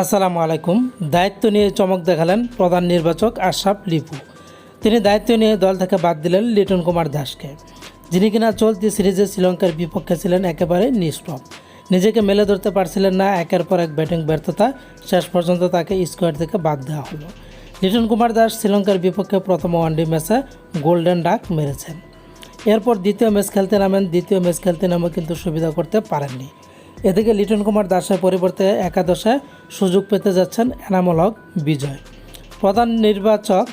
আসসালামু আলাইকুম। দায়িত্ব নিয়ে চমক দেখালেন প্রধান নির্বাচক আশরাফ লিপু। তিনি দায়িত্ব নিয়ে দল থেকে বাদ দিলেন লিটন কুমার দাসকে। যিনি কিনা চলতি সিরিজে শ্রীলঙ্কার বিপক্ষে ছিলেন একেবারে নিষ্প্রভ। নিজেকে মেলে ধরতে পারছিলেন না, একের পর এক ব্যাটিং ব্যর্থতা। শেষ পর্যন্ত তাকে স্কোয়াড থেকে বাদ দেওয়া হলো। লিটন কুমার দাস শ্রীলঙ্কার বিপক্ষে প্রথম ওয়ানডে ম্যাচে গোল্ডেন ডাক মেরেছেন। এরপর দ্বিতীয় ম্যাচ খেলতে নামেন। দ্বিতীয় ম্যাচ খেলতে নামে কিন্তু সুবিধা করতে পারেননি। এদিকে লিটন কুমার দাসের পরিবর্তে একাদশে সুযোগ পেতে যাচ্ছেন এনামূল হক বিজয়। প্রধান নির্বাচক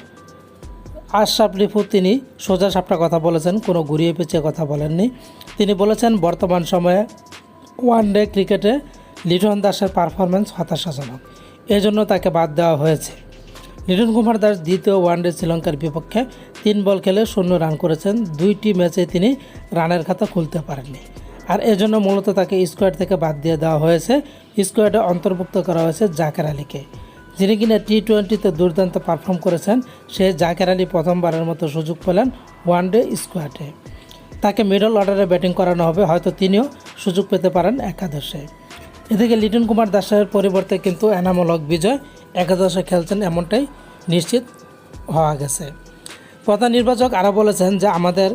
আশরাফ রিফু তিনি সোজা সাপটা কথা বলেছেন, কোনো ঘুরিয়ে পেঁচিয়ে কথা বলেননি। তিনি বলেছেন, বর্তমান সময়ে ওয়ানডে ক্রিকেটে লিটন দাসের পারফরমেন্স হতাশাজনক। এজন্য তাকে বাদ দেওয়া হয়েছে। লিটন কুমার দাস দ্বিতীয় ওয়ানডে শ্রীলঙ্কার বিপক্ষে তিন বল খেলে শূন্য রান করেছেন। দুইটি ম্যাচে তিনি রানের খাতা খুলতে পারেননি। আর এজন্য মূলত তাকে স্কোয়াড থেকে বাদ দিয়ে দেওয়া হয়েছে। স্কোয়াডে অন্তর্ভুক্ত করা হয়েছে জাকের আলীকে। যিনি কিনা টি টোয়েন্টিতে দুর্দান্ত পারফর্ম করেছেন, সে জাকের আলী প্রথমবারের মতো সুযোগ পেলেন ওয়ান ডে স্কোয়াডে তাকে মিডল অর্ডারে ব্যাটিং করানো হবে, হয়তো তিনিও সুযোগ পেতে পারেন একাদশে। এদিকে লিটন কুমার দাসের পরিবর্তে কিন্তু এনামূল হক বিজয় একাদশে খেলছেন এমনটাই নিশ্চিত হওয়া গেছে। প্রধান নির্বাচক আরও বলেছেন যে, আমাদের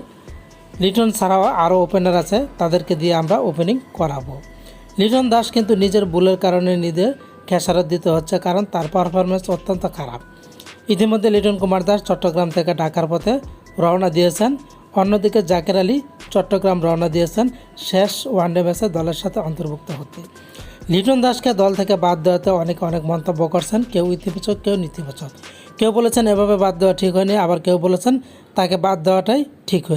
লিটন ছাড়াও আরও ওপেনার আছে, তাদেরকে দিয়ে আমরা ওপেনিং করাবো। লিটন দাস কিন্তু নিজের ভুলের কারণে নিজের খেসারত দিতে হচ্ছে, কারণ তার পারফরমেন্স অত্যন্ত খারাপ। ইতিমধ্যে লিটন কুমার দাস চট্টগ্রাম থেকে ঢাকার পথে রওনা দিয়েছেন। অন্যদিকে জাকের আলী চট্টগ্রাম রওনা দিয়েছেন শেষ ওয়ানডে ম্যাচে দলের সাথে অন্তর্ভুক্ত হতে। লিটন দাসকে দল থেকে বাদ দেওয়াতে অনেকে অনেক মন্তব্য করছেন, কেউ ইতিবাচক, কেউ নেতিবাচক। কেউ বলেছেন এভাবে বাদ দেওয়া ঠিক হয়নি, আবার কেউ বলেছেন তাকে বাদ দেওয়াটাই ঠিক হয়েছে।